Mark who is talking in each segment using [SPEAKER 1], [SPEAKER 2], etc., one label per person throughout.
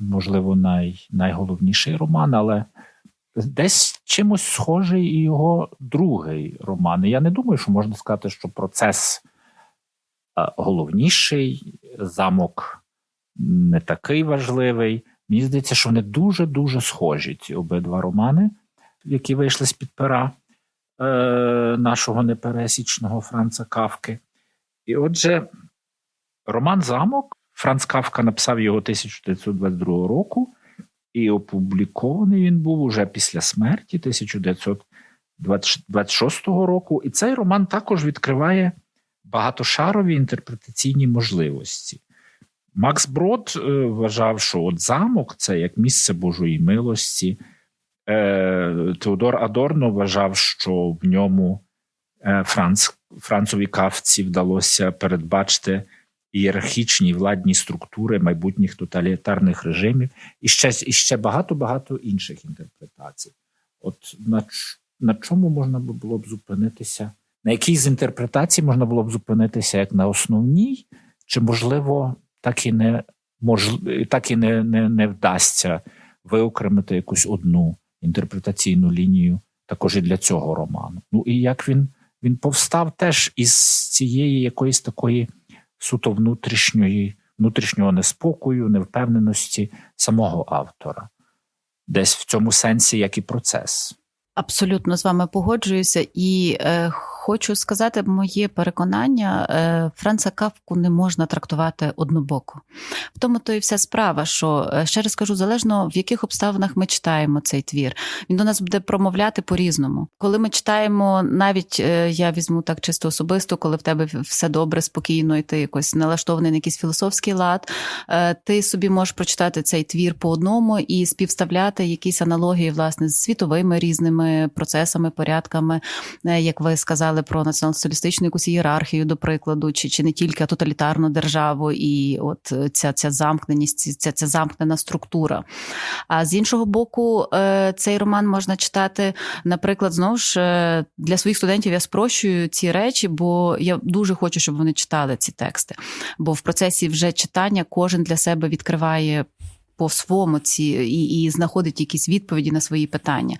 [SPEAKER 1] можливо, най, найголовніший роман, але десь чимось схожий і його другий роман. Я не думаю, що можна сказати, що процес головніший, замок не такий важливий. Мені здається, що вони дуже-дуже схожі, ці обидва романи, які вийшли з під пера е, нашого непересічного Франца Кавки. І отже, роман Замок Франц Кавка написав його 1922 року, і опублікований він був уже після смерті 1926 року. І цей роман також відкриває багатошарові інтерпретаційні можливості. Макс Брод е, вважав, що от замок це як місце Божої милості. Е, Теодор Адорно вважав, що в ньому е, Франц, Францові кавці вдалося передбачити ієрархічні владні структури майбутніх тоталітарних режимів, і ще і ще багато-багато інших інтерпретацій. От на, на чому можна було б зупинитися? На якій з інтерпретацій можна було б зупинитися як на основній, чи, можливо, так і не мож, так і не, не, не вдасться виокремити якусь одну інтерпретаційну лінію також і для цього роману. Ну і як він він повстав теж із цієї якоїсь такої суто внутрішньої, внутрішнього неспокою, невпевненості самого автора, десь в цьому сенсі, як і процес.
[SPEAKER 2] Абсолютно з вами погоджуюся і е, хочу сказати моє переконання: е, Франца Кавку не можна трактувати однобоко. В тому то і вся справа, що е, ще раз кажу, залежно в яких обставинах ми читаємо цей твір. Він до нас буде промовляти по-різному. Коли ми читаємо, навіть е, я візьму так чисто особисто, коли в тебе все добре, спокійно, і ти якось налаштований на якийсь філософський лад, ти собі можеш прочитати цей твір по одному і співставляти якісь аналогії власне з світовими різними процесами, порядками, як ви сказали казали про націонал-соціалістичну якусь ієрархію, до прикладу, чи чи не тільки а тоталітарну державу, і от ця ця замкненість, ця ця замкнена структура. А з іншого боку, е, цей роман можна читати, наприклад, знову ж е, для своїх студентів я спрощую ці речі, бо я дуже хочу, щоб вони читали ці тексти. Бо в процесі вже читання кожен для себе відкриває по своєму ці і і знаходить якісь відповіді на свої питання.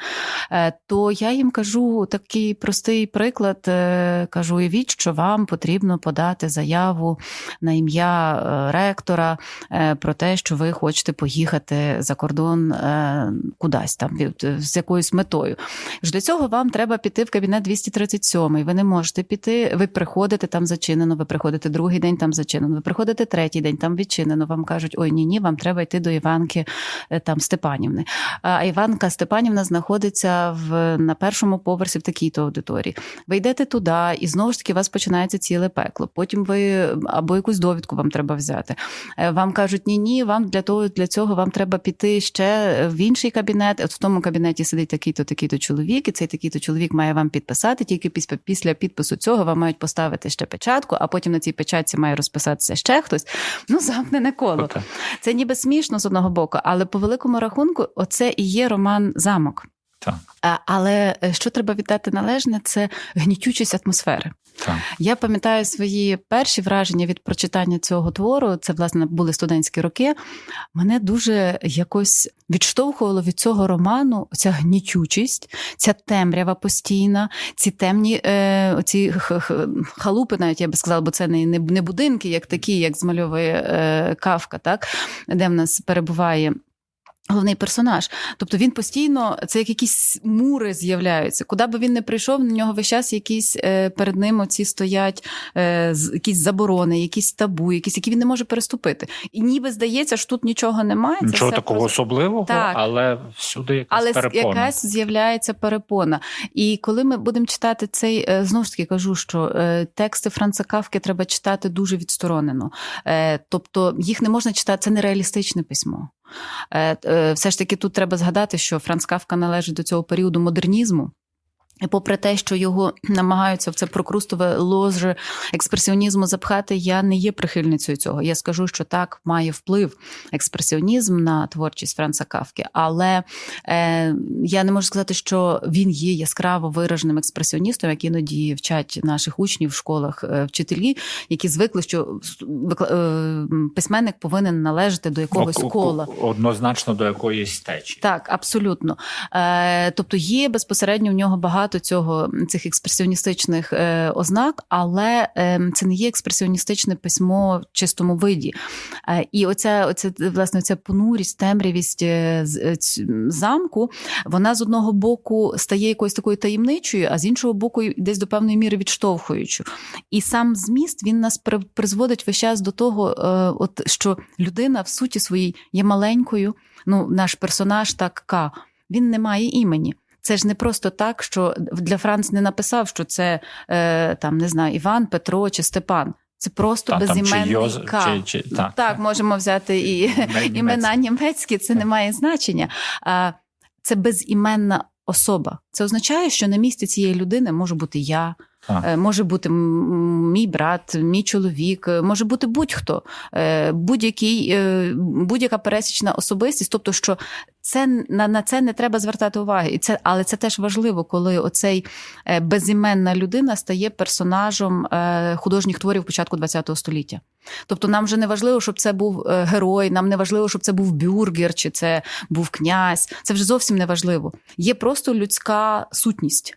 [SPEAKER 2] Е, то я їм кажу такий простий приклад: е, кажу: уявіть, що вам потрібно подати заяву на ім'я е, ректора про те, що ви хочете поїхати за кордон кудись там з якоюсь метою. Для цього вам треба піти в кабінет 237. Ви не можете піти. Ви приходите там зачинено. Ви приходите другий день, там зачинено. Ви приходите третій день, там відчинено. Вам кажуть, ой, ні, ні, вам треба йти до Іванки е, там Степанівни. А Іванка Степанівна знаходиться в на першому поверсі в такій-то аудиторії. Ви йдете туди, і знову ж таки у вас починається ціле пекло. Потім ви або якусь довідку вам треба взяти. Е, вам кажуть, ні, ні, вам для того для цього вам треба піти ще в інший кабінет. От в тому кабінеті сидить такий-то, такий-то чоловік, і цей такий-то чоловік має вам підписати. Тільки після підпису цього вам мають поставити ще печатку, а потім на цій печатці має розписатися ще хтось. Ну, замкнене коло. Це ніби смішно з одного боку, але по великому рахунку, оце і є роман замок.
[SPEAKER 1] Так.
[SPEAKER 2] Але е, що треба віддати належне, це гнітючість атмосфери.
[SPEAKER 1] Так.
[SPEAKER 2] Я пам'ятаю свої перші враження від прочитання цього твору. Це власне були студентські роки. Мене дуже якось відштовхувало від цього роману ця гнітючість, ця темрява постійна, ці темні е, ці халупи, навіть я би сказала, бо це не не будинки, як такі, як змальовує е, Кавка, так де в нас перебуває. Головний персонаж, тобто він постійно це як якісь мури з'являються. Куди би він не прийшов, на нього весь час якісь е, перед ним оці стоять е, якісь заборони, якісь табу, якісь які він не може переступити. І ніби здається, що тут нічого немає.
[SPEAKER 1] Нічого такого просто... особливого, так. але всюди якась
[SPEAKER 2] але
[SPEAKER 1] перепона.
[SPEAKER 2] якась з'являється перепона. І коли ми будемо читати цей, е, знову ж таки кажу, що тексти Франца Кавки треба читати дуже відсторонено. Тобто їх не можна читати, це нереалістичне письмо. Е, е, Все ж таки тут треба згадати, що Франц Кавка належить до цього періоду модернізму. Попри те, що його намагаються в це прокрустове ложе експресіонізму запхати, я не є прихильницею цього. Я скажу, що так має вплив експресіонізм на творчість Франца Кавки, але е, я не можу сказати, що він є яскраво вираженим експресіоністом, як іноді вчать наших учнів в школах е, вчителі, які звикли, що е, письменник повинен належати до якогось кола.
[SPEAKER 1] Однозначно до якоїсь течії.
[SPEAKER 2] Так, абсолютно. Е, тобто є безпосередньо в нього багато цього цих експресіоністичних е, ознак, але е, це не є експресіоністичне письмо в чистому виді. Е, і оця, оця власне ця понурість, темрявість е, замку, вона з одного боку стає якоюсь такою таємничою, а з іншого боку, десь до певної міри відштовхуючою. І сам зміст він нас призводить весь час до того, от що людина в суті своїй є маленькою. Ну, наш персонаж так К, він не має імені. Це ж не просто так, що для Франц не написав, що це е, там не знаю, Іван, Петро чи Степан. Це просто
[SPEAKER 1] Та,
[SPEAKER 2] безіменний
[SPEAKER 1] Йоз-
[SPEAKER 2] К.
[SPEAKER 1] чи- чи- так.
[SPEAKER 2] так, можемо взяти і імена німецькі, це не має значення. А це безіменна особа. Це означає, що на місці цієї людини може бути я, Е, може бути мій брат, мій чоловік, е, може бути будь-хто, е, будь-який, будь-яка пересічна особистість. Тобто, що це на, на це не треба звертати уваги. І це, але це теж важливо, коли оцей безіменна людина стає персонажем художніх творів початку ХХ століття. Тобто нам вже не важливо, щоб це був герой, нам не важливо, щоб це був бюргер, чи це був князь. Це вже зовсім не важливо. Є просто людська сутність.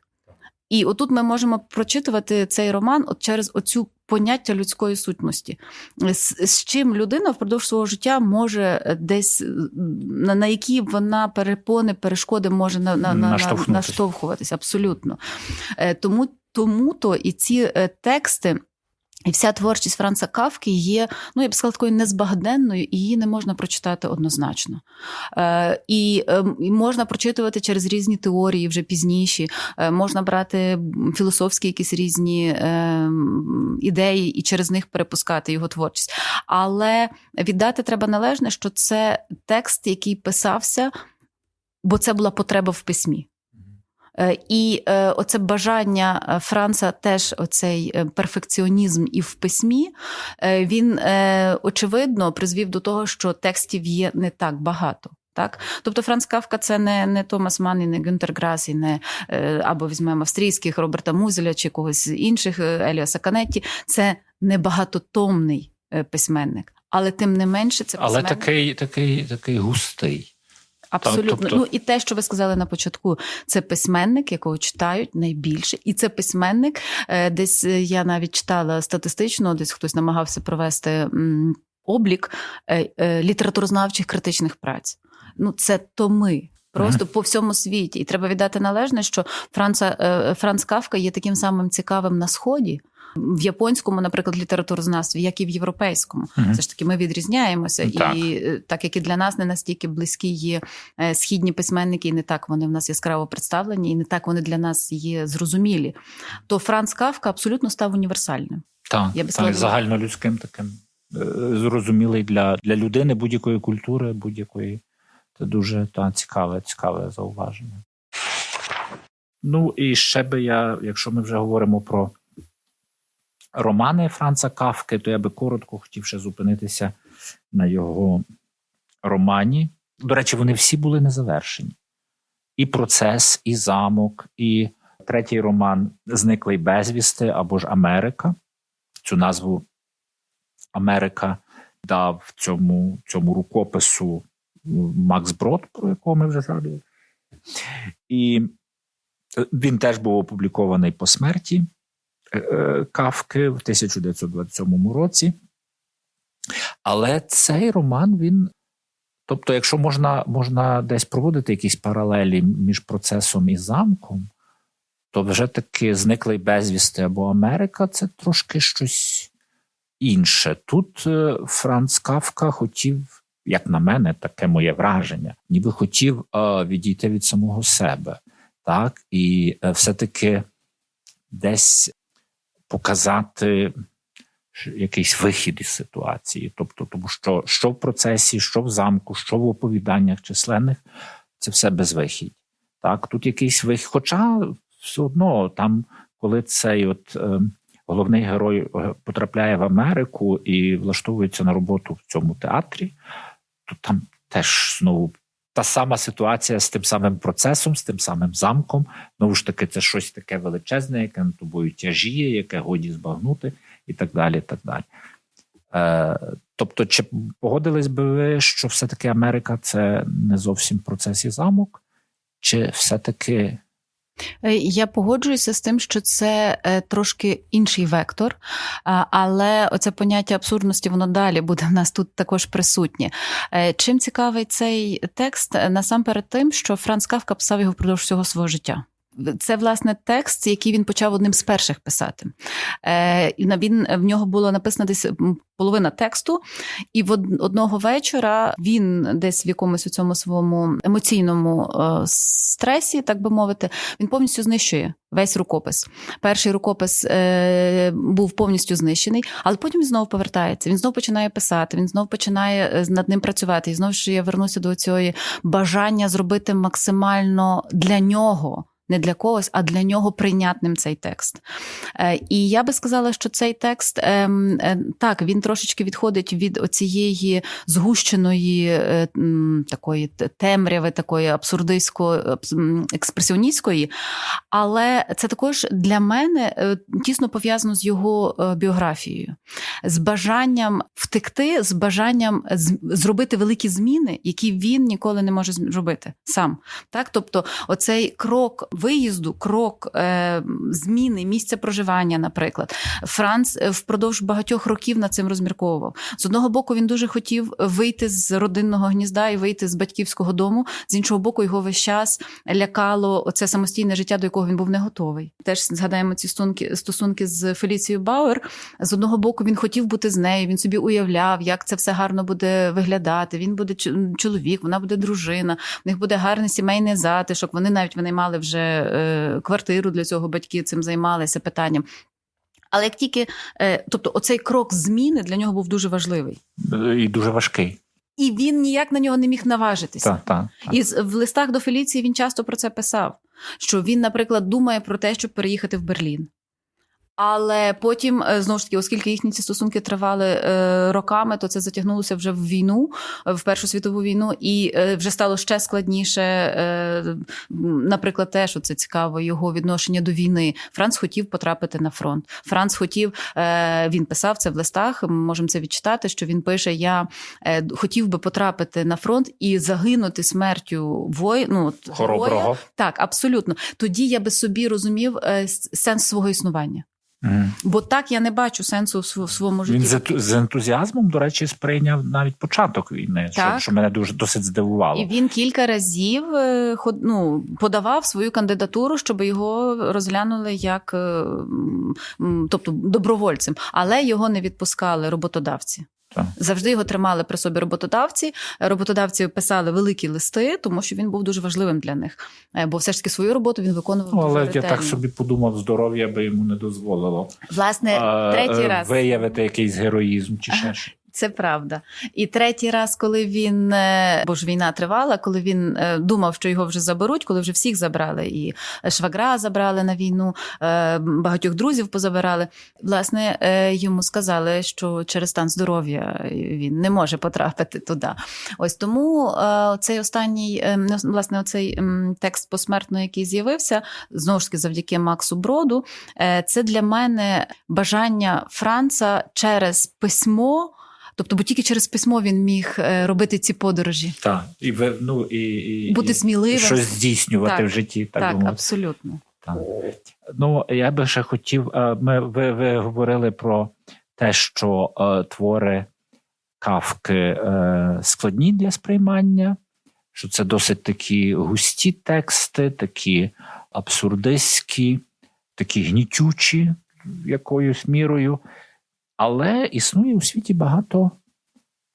[SPEAKER 2] І отут ми можемо прочитувати цей роман от через оцю поняття людської сутності, з, з чим людина впродовж свого життя може е, десь е, на, на які вона перепони, перешкоди може на, на, на, наштовхуватися Абсолютно. Е, Тому, тому то і ці тексти. І вся творчість Франца Кавки є, ну я б сказала, такою незбагненною, і її не можна прочитати однозначно. Е, і, е, і можна прочитувати через різні теорії вже пізніші, е, можна брати філософські якісь різні е, ідеї і через них перепускати його творчість. Але віддати треба належне, що це текст, який писався, бо це була потреба в письмі. Е, І е, оце бажання е, Франца, теж оцей перфекціонізм і в письмі, він очевидно призвів до того, що текстів є не так багато. Так? Тобто Франц Кавка це не, не Томас Ман і не Гюнтер Грас, і не або візьмемо австрійських Роберта Музеля чи когось інших Еліаса Канетті. Це не багатотомний письменник, але тим не менше це
[SPEAKER 1] Але такий, такий, такий густий.
[SPEAKER 2] Абсолютно.
[SPEAKER 1] тобто-
[SPEAKER 2] Ну і те, що ви сказали на початку, це письменник, якого читають найбільше, і це письменник. е, Десь е, я навіть читала статистично, десь хтось намагався провести облік е, літературознавчих критичних праць. Ну, це томи. Просто по всьому світі, і треба віддати належне, що Франца Франц Кавка є таким самим цікавим на сході в японському, наприклад, літературознавстві, як і в європейському.
[SPEAKER 1] Мгм.
[SPEAKER 2] Це ж таки ми відрізняємося,
[SPEAKER 1] Так.
[SPEAKER 2] і е, так як і для нас не настільки близькі є е, східні письменники, і не так вони в нас яскраво представлені, і не так вони для нас є зрозумілі. То Франц Кавка абсолютно став універсальним.
[SPEAKER 1] Так,
[SPEAKER 2] Я
[SPEAKER 1] так загальнолюдським таким е, зрозумілий для, для людини будь-якої культури, будь-якої. Це дуже та, цікаве, цікаве зауваження. Ну і ще би я, якщо ми вже говоримо про романи Франца Кавки, то я би коротко хотів ще зупинитися на його романі. До речі, вони всі були незавершені. І процес, і замок, і третій роман Зниклий безвісти або ж Америка. Цю назву Америка дав цьому, цьому рукопису Макс Брод, про якого ми вже згадували. І він теж був опублікований по смерті Кавки в 1927 році. Але цей роман він. Тобто, якщо можна, можна десь проводити якісь паралелі між процесом і замком, то вже таки зниклий безвісти або Америка це трошки щось інше. Тут е, Франц Кавка хотів, як на мене, таке моє враження, ніби хотів е, відійти від самого себе, так, і е, все-таки десь показати, якийсь вихід із ситуації. Тобто, тому що що в процесі, що в замку, що в оповіданнях численних, це все безвихідь. Так, тут якийсь вихід. Хоча все одно там, коли цей от. Е, Головний герой е, потрапляє в Америку і влаштовується на роботу в цьому театрі, то там теж знову та сама ситуація з тим самим процесом, з тим самим замком. Знову ж таки, це щось таке величезне, яке над тобою тяжіє, яке годі збагнути, і так далі. Так далі. Е, тобто, чи погодились би ви, що все-таки Америка це не зовсім процес і замок, чи все-таки
[SPEAKER 2] Я погоджуюся з тим, що це е, трошки інший вектор, але оце поняття абсурдності воно далі буде в нас тут також присутнє. Е, Чим цікавий цей текст? Е, Насамперед тим, що Франц Кавка писав його впродовж всього свого життя. Це власне текст, який він почав одним з перших писати. Е, він в нього було написано десь половина тексту, і в одного вечора він десь в якомусь у цьому своєму емоційному е, стресі, так би мовити, він повністю знищує весь рукопис. Перший рукопис е, був повністю знищений, але потім він знову повертається. Він знову починає писати, він знову починає е, над ним працювати. І знову ж я вернуся до цього бажання зробити максимально для нього. Не для когось, а для нього прийнятним цей текст. Е, І я би сказала, що цей текст ем, е, так він трошечки відходить від оцієї згущеної е, такої темряви, такої абсурдистської експресіоністської. Але це також для мене тісно пов'язано з його біографією, з бажанням втекти, з бажанням зробити великі зміни, які він ніколи не може зробити сам. Так, тобто, оцей крок виїзду, крок е, зміни місця проживання, наприклад, Франц е, впродовж багатьох років над цим розмірковував. З одного боку, він дуже хотів вийти з родинного гнізда і вийти з батьківського дому. З іншого боку, його весь час лякало оце самостійне життя, до якого він був не готовий. Теж згадаємо ці стосунки, стосунки з Феліцією Бауер. З одного боку, він хотів бути з нею. Він собі уявляв, як це все гарно буде виглядати. Він буде чоловік, вона буде дружина. В них буде гарний сімейний затишок. Вони навіть вони мали вже квартиру для цього. Батьки цим займалися питанням. Але як тільки, е, тобто, оцей крок зміни для нього був дуже важливий,
[SPEAKER 1] е, і дуже важкий.
[SPEAKER 2] і він ніяк на нього не міг наважитися.
[SPEAKER 1] Так, так, так.
[SPEAKER 2] І в листах до Феліції він часто про це писав, що він, наприклад, думає про те, щоб переїхати в Берлін. Але потім, е, знову ж таки, оскільки їхні ці стосунки тривали е, роками, то це затягнулося вже в війну, е, в Першу світову війну, і вже стало ще складніше. Наприклад, те, що це цікаво, його відношення до війни. Франц хотів потрапити на фронт. Франц хотів, він писав це в листах. Ми можемо це відчитати. Що він пише: Я хотів би потрапити на фронт і загинути смертю вой... ну.
[SPEAKER 1] Хороброго.
[SPEAKER 2] Так, абсолютно. Тоді я би собі розумів сенс свого існування.
[SPEAKER 1] Мгм.
[SPEAKER 2] Бо так я не бачу сенсу в св- своєму житті.
[SPEAKER 1] Він з, ентузіазмом, до речі, сприйняв навіть початок війни, що,
[SPEAKER 2] Так.
[SPEAKER 1] що мене дуже досить здивувало.
[SPEAKER 2] І він кілька разів е, ну, подавав свою кандидатуру, щоб його розглянули як е, тобто добровольцем, але його не відпускали роботодавці.
[SPEAKER 1] Так.
[SPEAKER 2] Завжди його тримали при собі роботодавці. Роботодавці писали великі листи, тому що він був дуже важливим для них. Е, Бо все ж таки свою роботу він виконував.
[SPEAKER 1] Ну, але я так собі подумав, здоров'я би йому не дозволило
[SPEAKER 2] Власне,
[SPEAKER 1] е,
[SPEAKER 2] третій
[SPEAKER 1] а,
[SPEAKER 2] раз
[SPEAKER 1] виявити якийсь героїзм чи ще щось.
[SPEAKER 2] Це правда. І третій раз, коли він, е, бо ж війна тривала, коли він е, думав, що його вже заберуть, коли вже всіх забрали, і швагра забрали на війну, е, багатьох друзів позабирали. Власне, йому сказали, що через стан здоров'я він не може потрапити туди. Ось тому цей останній, власне, оцей текст посмертно, який з'явився, знову ж таки, завдяки Максу Броду, це для мене бажання Франца через письмо. Тобто, бо тільки через письмо він міг е, робити ці подорожі,
[SPEAKER 1] Так, і ну і, і
[SPEAKER 2] бути сміливим.
[SPEAKER 1] щось здійснювати
[SPEAKER 2] Так,
[SPEAKER 1] в житті. Так,
[SPEAKER 2] так, абсолютно.
[SPEAKER 1] Так. Ну, я би ще хотів. е, Ми ви, ви говорили про те, що е, твори кавки е, складні для сприймання, що це досить такі густі тексти, такі абсурдистські, такі гнітючі якоюсь мірою. Але існує у світі багато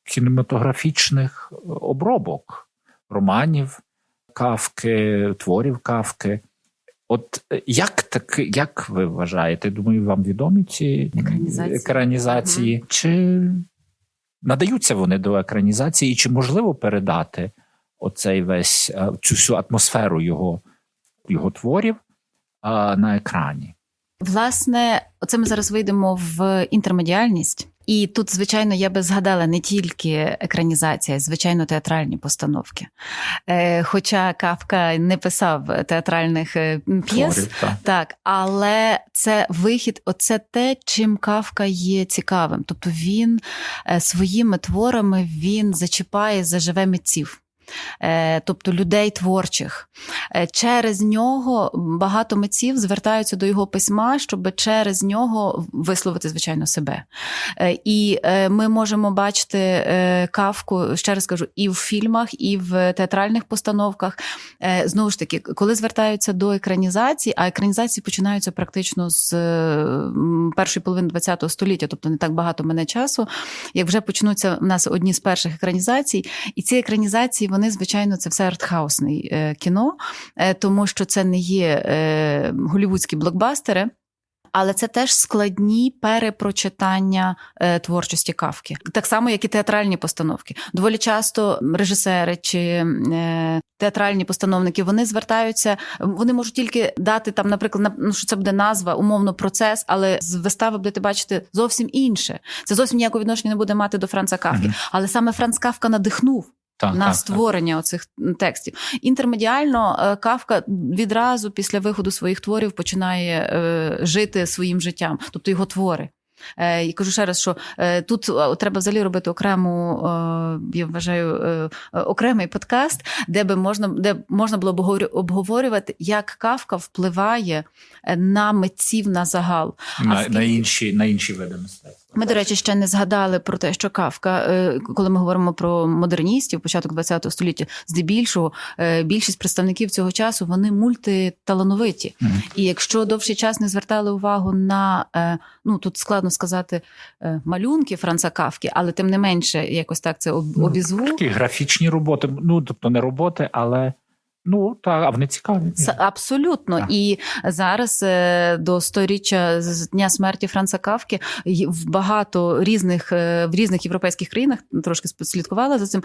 [SPEAKER 1] кінематографічних обробок, романів кавки, творів кавки. От е, як так, як ви вважаєте? Думаю, вам відомі ці
[SPEAKER 2] Екранізації.
[SPEAKER 1] екранізації? Чи надаються вони до екранізації, і чи можливо передати оцей весь е, цю всю атмосферу його, його творів е, на екрані?
[SPEAKER 2] Власне, оце ми зараз вийдемо в інтермедіальність. І тут, звичайно, я би згадала не тільки екранізація, звичайно, театральні постановки. Е, хоча Кавка не писав театральних е, п'єс,
[SPEAKER 1] Творів, так.
[SPEAKER 2] Так, але це вихід, оце те, чим Кавка є цікавим. Тобто він е, своїми творами він зачіпає заживе митців. Е, Тобто людей творчих. Е, Через нього багато митців звертаються до його письма, щоб через нього висловити, звичайно, себе. Е, І ми можемо бачити кавку, ще раз кажу, і в фільмах, і в театральних постановках. Знову ж таки, коли звертаються до екранізації, а екранізації починаються практично з першої половини ХХ століття, тобто не так багато мене часу, як вже почнуться в нас одні з перших екранізацій. І ці екранізації, вони, звичайно, це все артхаусне е, кіно, е, тому що це не є е, голівудські блокбастери. Але це теж складні перепрочитання е, творчості кавки, так само, як і театральні постановки. Доволі часто режисери чи е, театральні постановники вони звертаються, вони можуть тільки дати там, наприклад, на- ну, що це буде назва, умовно процес, але з вистави будете бачити зовсім інше. Це зовсім ніякого відношення не буде мати до Франца Кавки.
[SPEAKER 1] Мгм.
[SPEAKER 2] Але саме Франц Кавка надихнув
[SPEAKER 1] Так,
[SPEAKER 2] на
[SPEAKER 1] так,
[SPEAKER 2] створення оцих текстів. Інтермедіально е, Кавка відразу після виходу своїх творів починає е, жити своїм життям, тобто його твори. Е, І кажу ще раз, що тут треба взагалі робити окрему, я вважаю, окремий подкаст, де би можна, де можна було б обговорю- обговорювати, як Кавка впливає на митців на загал.
[SPEAKER 1] На,
[SPEAKER 2] А
[SPEAKER 1] на, інші, на інші види мистецтва.
[SPEAKER 2] Ми, до речі, ще не згадали про те, що Кавка, е, коли ми говоримо про модерністів, початок ХХ століття, здебільшого е, більшість представників цього часу вони мультиталановиті.
[SPEAKER 1] Мгм.
[SPEAKER 2] І якщо довший час не звертали увагу на е, ну тут складно сказати малюнки Франца Кавки, але тим не менше, якось так це
[SPEAKER 1] Ну,
[SPEAKER 2] обізву.
[SPEAKER 1] Такі графічні роботи, ну тобто не роботи, але ну так, а вони цікаві.
[SPEAKER 2] Абсолютно.
[SPEAKER 1] Так.
[SPEAKER 2] І зараз е, до сторіччя з дня смерті Франца Кавки в багато різних е, в різних європейських країнах трошки слідкувала за цим.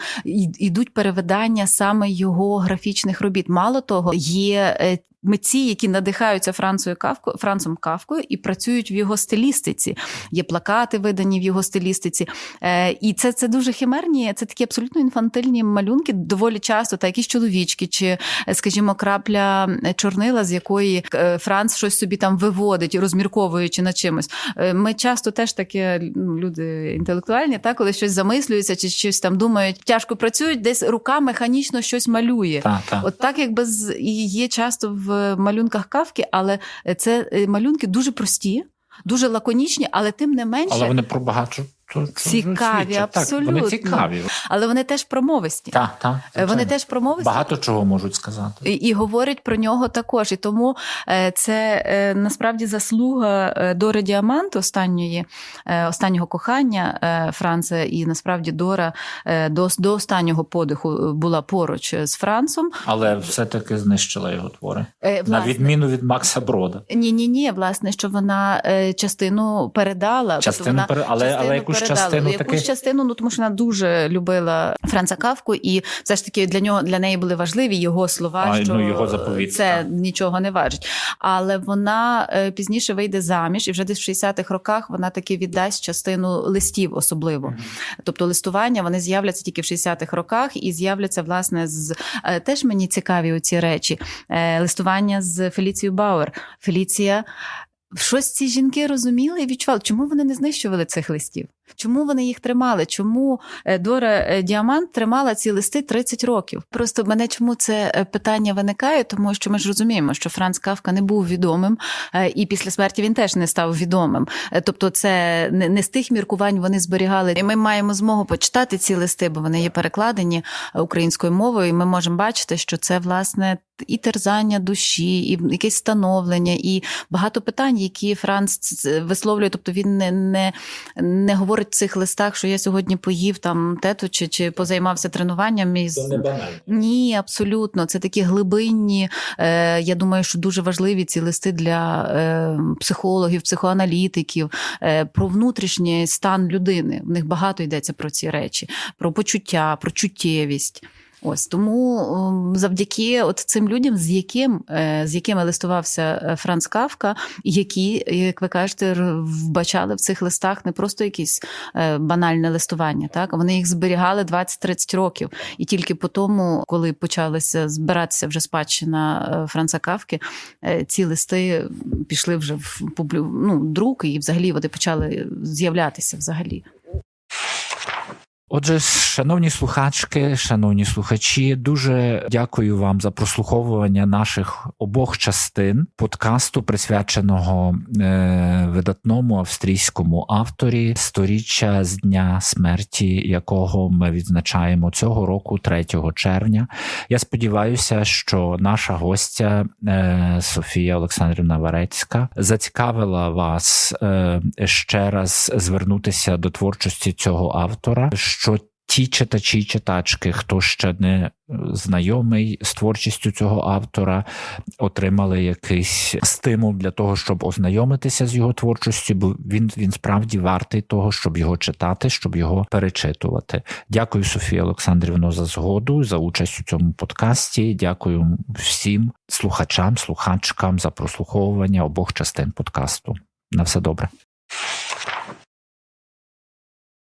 [SPEAKER 2] Йдуть перевидання саме його графічних робіт. Мало того, є. Митці, які надихаються Францою Кавко, Францом Кавкою і працюють в його стилістиці. Є плакати, видані в його стилістиці. Е, і це, це дуже химерні, це такі абсолютно інфантильні малюнки, доволі часто, та якісь чоловічки, чи скажімо, крапля чорнила, з якої е, Франц щось собі там виводить, розмірковуючи над чимось. Е, Ми часто теж таке ну, люди інтелектуальні, так, коли щось замислюються чи щось там думають, тяжко працюють, десь рука механічно щось малює.
[SPEAKER 1] Так, так.
[SPEAKER 2] От так, якби з є часто в малюнках кавки, але це е, малюнки дуже прості, дуже лаконічні, але тим не менше,
[SPEAKER 1] Але вони про багато чого
[SPEAKER 2] Цікаві,
[SPEAKER 1] свідчать. Так, вони
[SPEAKER 2] абсолютно.
[SPEAKER 1] цікаві.
[SPEAKER 2] але вони теж промовисті.
[SPEAKER 1] Так, так.
[SPEAKER 2] Е, Вони теж промовисті.
[SPEAKER 1] багато чого можуть сказати.
[SPEAKER 2] І, і говорять про нього також. І тому е, це е, насправді заслуга Дори Діамант, останньої, останнього кохання Франца, і насправді Дора до, до останнього подиху була поруч з Францом.
[SPEAKER 1] Але все-таки знищила його твори.
[SPEAKER 2] Е,
[SPEAKER 1] На відміну від Макса Брода.
[SPEAKER 2] Ні, ні, ні, власне, що вона частину передала. тобто
[SPEAKER 1] Частину
[SPEAKER 2] вона
[SPEAKER 1] пере- але- але якусь частину
[SPEAKER 2] якусь
[SPEAKER 1] таки-
[SPEAKER 2] частину, ну тому що вона дуже любила Франца Кавку, і все ж таки для нього для неї були важливі його слова,
[SPEAKER 1] А,
[SPEAKER 2] що
[SPEAKER 1] ну, його заповіт,
[SPEAKER 2] це
[SPEAKER 1] так.
[SPEAKER 2] нічого не важить. Але вона е, пізніше вийде заміж, і вже десь в 60-х роках вона таки віддасть частину листів, особливо. Тобто листування вони з'являться тільки в 60-х роках і з'являться власне з е, теж мені цікаві оці речі. Е, Листування з Феліцією Бауер. Феліція. Щось ці жінки розуміли і відчували, чому вони не знищували цих листів? Чому вони їх тримали? Чому е, Дора е, Діамант тримала ці листи 30 років? Просто мене чому це е, питання виникає, тому що ми ж розуміємо, що Франц Кавка не був відомим, і після смерті він теж не став відомим. Тобто, це не, з тих міркувань вони зберігали. І ми маємо змогу почитати ці листи, бо вони є перекладені українською мовою. І ми можемо бачити, що це власне і терзання душі, і якесь становлення, і багато питань, які Франц висловлює. Тобто він не, не, не говорить говорить в цих листах, що я сьогодні поїв там тету чи, чи позаймався тренуванням із ні, абсолютно. Це такі глибинні. Е, я думаю, що дуже важливі ці листи для е, психологів, психоаналітиків, е, про внутрішній стан людини. В них багато йдеться про ці речі, про почуття, про чуттєвість. Ось тому ем, завдяки от цим людям, з яким е, з якими листувався е, Франц Кавка, які, як ви кажете, вбачали в цих листах не просто якісь е, банальне листування, так вони їх зберігали 20-30 років. І тільки по тому, коли почалася збиратися вже спадщина Франца Кавки, ці листи пішли вже в публю... ну, друк, і взагалі вони почали з'являтися взагалі.
[SPEAKER 1] Отже, шановні слухачки, шановні слухачі, дуже дякую вам за прослуховування наших обох частин подкасту, присвяченого е, видатному австрійському авторі, сторіччя з дня смерті, якого ми відзначаємо цього року, 3 червня. Я сподіваюся, що наша гостя е, Софія Олександрівна Варецька зацікавила вас е, ще раз звернутися до творчості цього автора. Що ті читачі, читачки, хто ще не е, знайомий з творчістю цього автора, отримали якийсь стимул для того, щоб ознайомитися з його творчістю, бо він, він справді вартий того, щоб його читати, щоб його перечитувати. Дякую, Софія Олександрівно, за згоду, за участь у цьому подкасті. Дякую всім слухачам, слухачкам за прослуховування обох частин подкасту. На все добре.